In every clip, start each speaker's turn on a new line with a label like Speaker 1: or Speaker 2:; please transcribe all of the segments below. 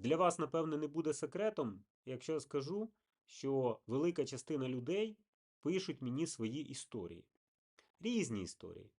Speaker 1: Для вас, напевне, не буде секретом, якщо я скажу, що велика частина людей пишуть мені свої історії. Різні історії.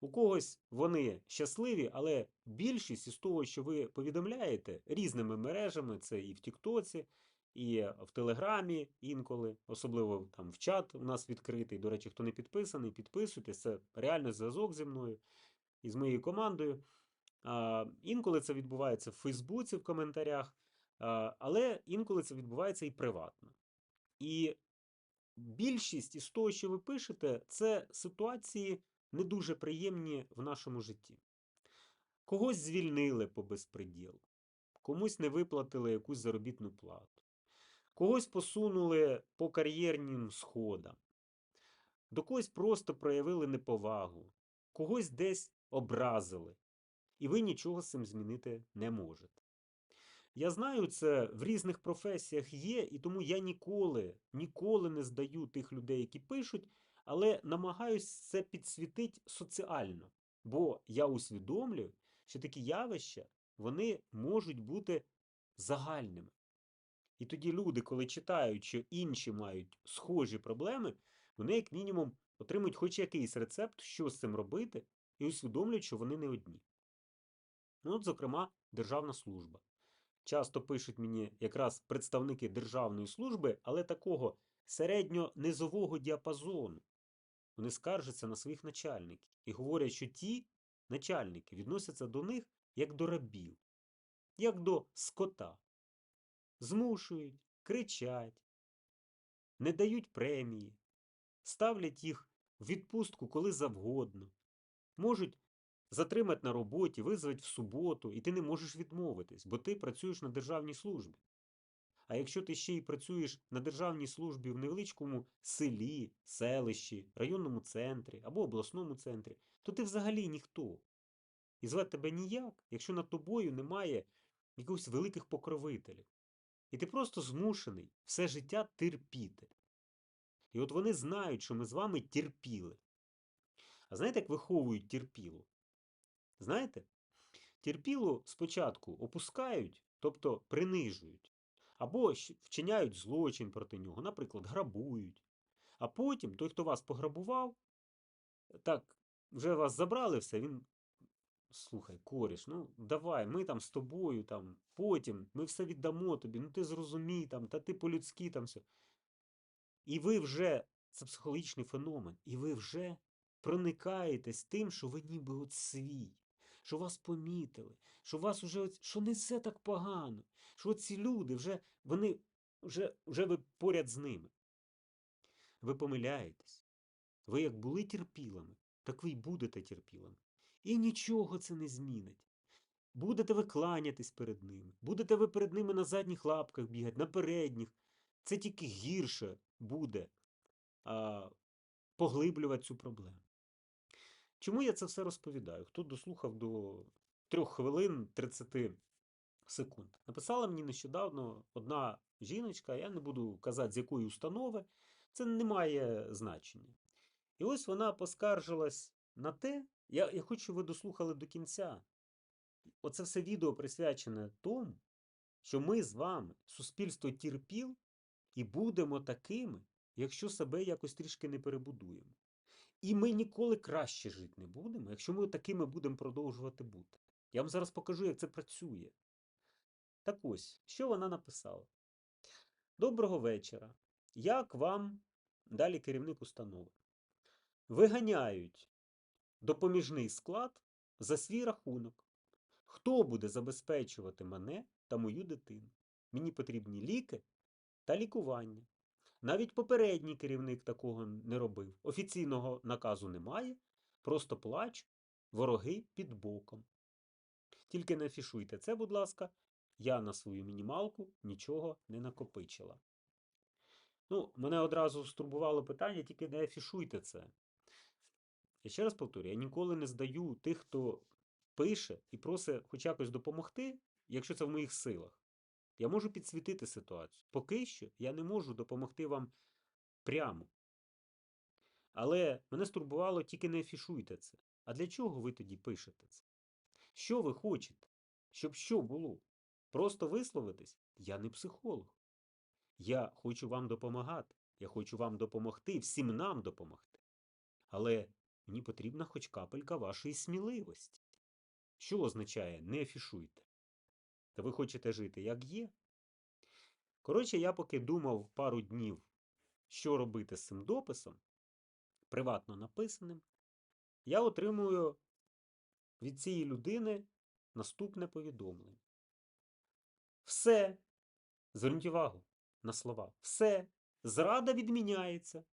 Speaker 1: У когось вони щасливі, але більшість із того, що ви повідомляєте різними мережами, це і в Тіктоці, і в Телеграмі інколи, особливо там в чат у нас відкритий. До речі, хто не підписаний, підписуйтесь. Це реальний зв'язок зі мною і з моєю командою. Інколи це відбувається в Фейсбуці в коментарях, але інколи це відбувається і приватно. І більшість із того, що ви пишете, це ситуації не дуже приємні в нашому житті. Когось звільнили по безпреділу, комусь не виплатили якусь заробітну плату, когось посунули по кар'єрним сходам, до когось просто проявили неповагу, когось десь образили, і ви нічого з цим змінити не можете. Я знаю, це в різних професіях є, і тому я ніколи, ніколи не здаю тих людей, які пишуть, але намагаюсь це підсвітити соціально. Бо я усвідомлюю, що такі явища вони можуть бути загальними. І тоді люди, коли читають, що інші мають схожі проблеми, вони, як мінімум, отримують хоч якийсь рецепт, що з цим робити, і усвідомлюють, що вони не одні. Ну, от, зокрема, державна служба. Часто пишуть мені якраз представники державної служби, але такого середньо-низового діапазону. Вони скаржаться на своїх начальників і говорять, що ті начальники відносяться до них як до рабів, як до скота. Змушують, кричать, не дають премії, ставлять їх в відпустку коли завгодно, можуть затримати на роботі, визвати в суботу, і ти не можеш відмовитись, бо ти працюєш на державній службі. А якщо ти ще й працюєш на державній службі в невеличкому селі, селищі, районному центрі або обласному центрі, то ти взагалі ніхто. І звати тебе ніяк, якщо над тобою немає якихось великих покровителів. І ти просто змушений все життя терпіти. І от вони знають, що ми з вами терпіли. А знаєте, як виховують терпілу? Знаєте? Терпілу спочатку опускають, тобто принижують, або вчиняють злочин проти нього, наприклад, грабують. А потім той, хто вас пограбував, так, вже вас забрали все, він. Слухай, коріш, ну давай, ми там з тобою, там, потім ми все віддамо тобі, ну ти зрозумій там, та ти по-людськи там все. І ви вже, це психологічний феномен, і ви вже проникаєтесь тим, що ви ніби от свій що вас помітили, що вас уже що не все так погано, що ці люди вже вони вже, вже ви поряд з ними. Ви помиляєтесь. Ви як були терпілими, так ви й будете терпілими. І нічого це не змінить. Будете ви кланятись перед ними, будете ви перед ними на задніх лапках бігати, на передніх. Це тільки гірше буде а, поглиблювати цю проблему. Чому я це все розповідаю? Хто дослухав до 3 хвилин 30 секунд? Написала мені нещодавно одна жіночка, я не буду казати, з якої установи, це не має значення. І ось вона поскаржилась на те, я, я хочу, щоб ви дослухали до кінця. Оце все відео присвячене тому, що ми з вами, суспільство терпіл, і будемо такими, якщо себе якось трішки не перебудуємо. І ми ніколи краще жити не будемо, якщо ми такими будемо продовжувати бути. Я вам зараз покажу, як це працює. Так ось, що вона написала? Доброго вечора. Як вам далі керівник установи? Виганяють допоміжний склад за свій рахунок. Хто буде забезпечувати мене та мою дитину? Мені потрібні ліки та лікування. Навіть попередній керівник такого не робив. Офіційного наказу немає, просто плач, вороги під боком. Тільки не афішуйте це, будь ласка, я на свою мінімалку нічого не накопичила. Ну, мене одразу стурбувало питання, тільки не афішуйте це. Я ще раз повторюю, я ніколи не здаю тих, хто пише і просить хоч якось допомогти, якщо це в моїх силах. Я можу підсвітити ситуацію. Поки що я не можу допомогти вам прямо. Але мене стурбувало, тільки не афішуйте це. А для чого ви тоді пишете це? Що ви хочете? Щоб що було? просто висловитись. Я не психолог. Я хочу вам допомагати. Я хочу вам допомогти, всім нам допомогти. Але мені потрібна хоч капелька вашої сміливості. Що означає не афішуйте? Та ви хочете жити як є? Коротше, я поки думав пару днів, що робити з цим дописом, приватно написаним, я отримую від цієї людини наступне повідомлення. Все, зверніть увагу на слова, все, зрада відміняється.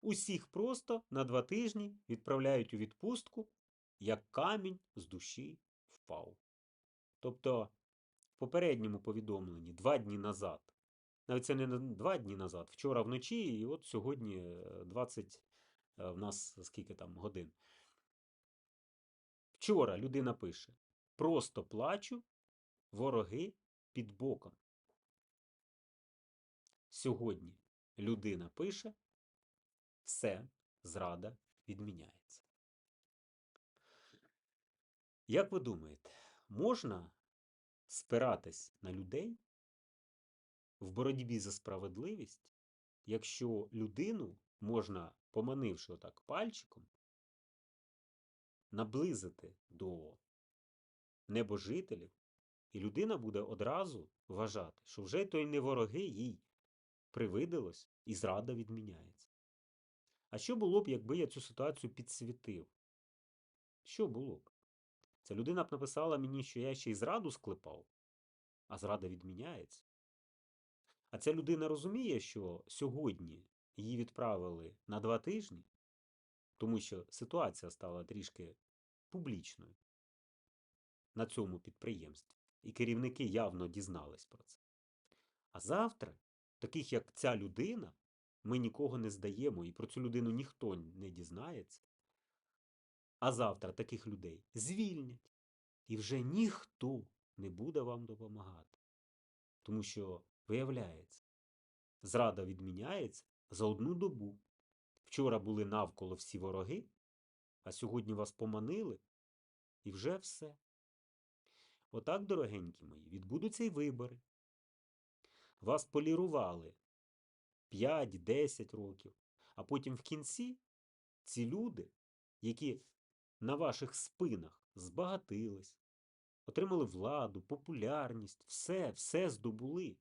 Speaker 1: Усіх просто на два тижні відправляють у відпустку, як камінь з душі впав. Тобто, попередньому повідомленні два дні назад, навіть це не два дні назад, вчора вночі, і от сьогодні е, 20 е, в нас скільки там годин. Вчора людина пише: просто плачу, вороги під боком. Сьогодні людина пише, все, зрада відміняється. Як ви думаєте, можна спиратись на людей в боротьбі за справедливість, якщо людину можна, поманивши отак пальчиком, наблизити до небожителів, і людина буде одразу вважати, що вже то й не вороги їй привидилось, і зрада відміняється. А що було б, якби я цю ситуацію підсвітив? Що було б? Ця людина б написала мені, що я ще й зраду склепав, а зрада відміняється. А ця людина розуміє, що сьогодні її відправили на два тижні, тому що ситуація стала трішки публічною на цьому підприємстві, і керівники явно дізнались про це. А завтра, таких як ця людина, ми нікого не здаємо, і про цю людину ніхто не дізнається. А завтра таких людей звільнять, і вже ніхто не буде вам допомагати. Тому що, виявляється, зрада відміняється за одну добу. Вчора були навколо всі вороги, а сьогодні вас поманили, і вже все. Отак, дорогенькі мої, відбудуться й вибори. Вас полірували 5-10 років, а потім в кінці ці люди, які на ваших спинах збагатились, отримали владу, популярність, все, все здобули.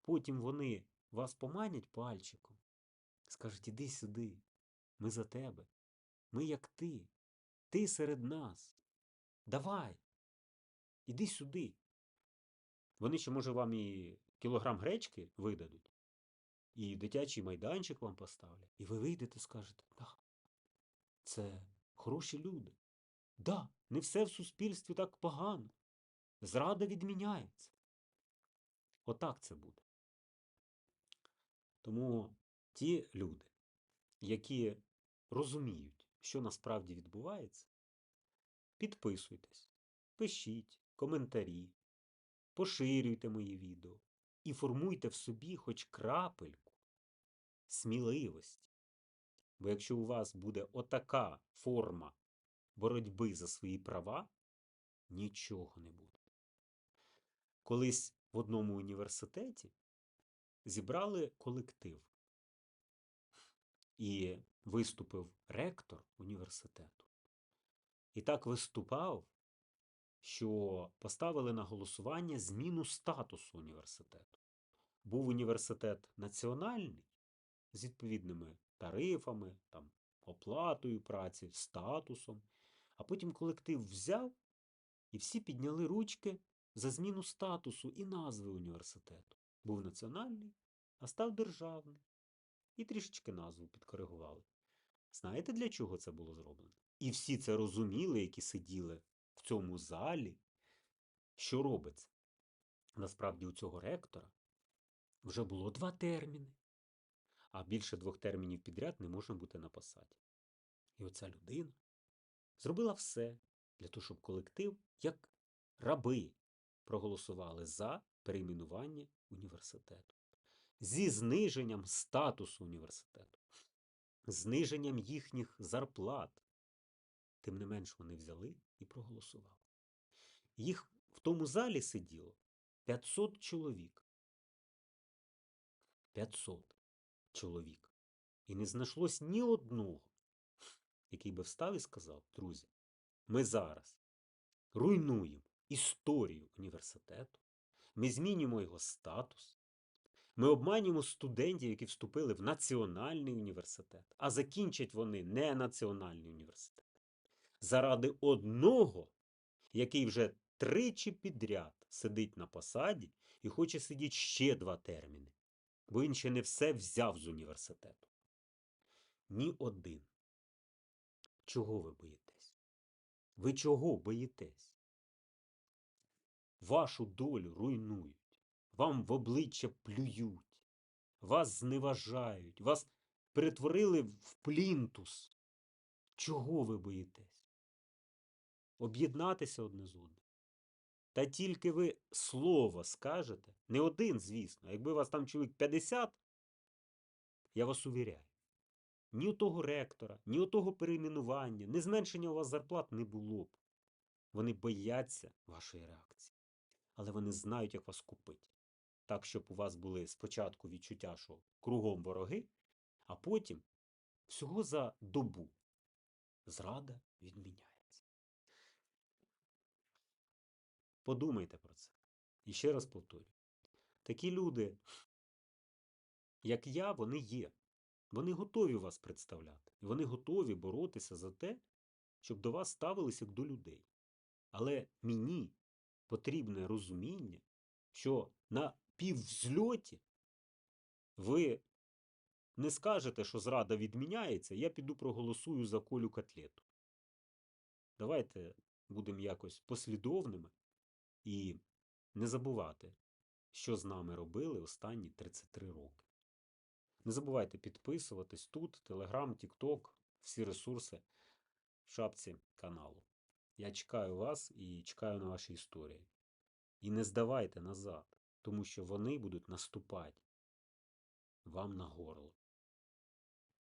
Speaker 1: Потім вони вас поманять пальчиком, скажуть, іди сюди, ми за тебе, ми як ти, ти серед нас. Давай, іди сюди. Вони ще, може, вам і кілограм гречки видадуть, і дитячий майданчик вам поставлять, і ви вийдете скажете, так, це хороші люди. Да, не все в суспільстві так погано. Зрада відміняється. Отак це буде. Тому ті люди, які розуміють, що насправді відбувається, підписуйтесь, пишіть коментарі, поширюйте мої відео і формуйте в собі хоч крапельку сміливості. Бо якщо у вас буде отака форма боротьби за свої права, нічого не буде. Колись в одному університеті зібрали колектив і виступив ректор університету. І так виступав, що поставили на голосування зміну статусу університету. Був університет національний з відповідними тарифами, там, оплатою праці, статусом. А потім колектив взяв і всі підняли ручки за зміну статусу і назви університету. Був національний, а став державний. І трішечки назву підкоригували. Знаєте, для чого це було зроблено? І всі це розуміли, які сиділи в цьому залі, що робиться. Насправді, у цього ректора вже було два терміни, а більше двох термінів підряд не можна бути на посаді. І оця людина зробила все для того, щоб колектив, як раби, проголосували за перейменування університету. Зі зниженням статусу університету, зниженням їхніх зарплат. Тим не менш вони взяли і проголосували. Їх в тому залі сиділо 500 чоловік. 500 чоловік. І не знайшлось ні одного, який би встав і сказав, друзі, ми зараз руйнуємо історію університету, ми змінюємо його статус, ми обманюємо студентів, які вступили в національний університет, а закінчать вони не національний університет. Заради одного, який вже тричі підряд сидить на посаді і хоче сидіти ще два терміни, бо він ще не все взяв з університету. Ні один. Чого ви боїтесь? Ви чого боїтесь? Вашу долю руйнують, вам в обличчя плюють, вас зневажають, вас перетворили в плінтус. Чого ви боїтесь? Об'єднатися одне з одним. Та тільки ви слово скажете, не один, звісно, якби вас там чоловік 50, я вас увіряю, ні у того ректора, ні у того перейменування, ні зменшення у вас зарплат не було б. Вони бояться вашої реакції, але вони знають, як вас купити. Так, щоб у вас були спочатку відчуття, що кругом вороги, а потім всього за добу зрада відміняється. Подумайте про це. І ще раз повторюю: такі люди, як я, вони є. Вони готові вас представляти. Вони готові боротися за те, щоб до вас ставилися як до людей. Але мені потрібне розуміння, що на піввзльоті ви не скажете, що зрада відміняється, я піду проголосую за колю котлету. Давайте будемо якось послідовними і не забувати, що з нами робили останні 33 роки. Не забувайте підписуватись тут, Телеграм, Тікток, всі ресурси в шапці каналу. Я чекаю вас і чекаю на ваші історії. І не здавайте назад, тому що вони будуть наступати вам на горло.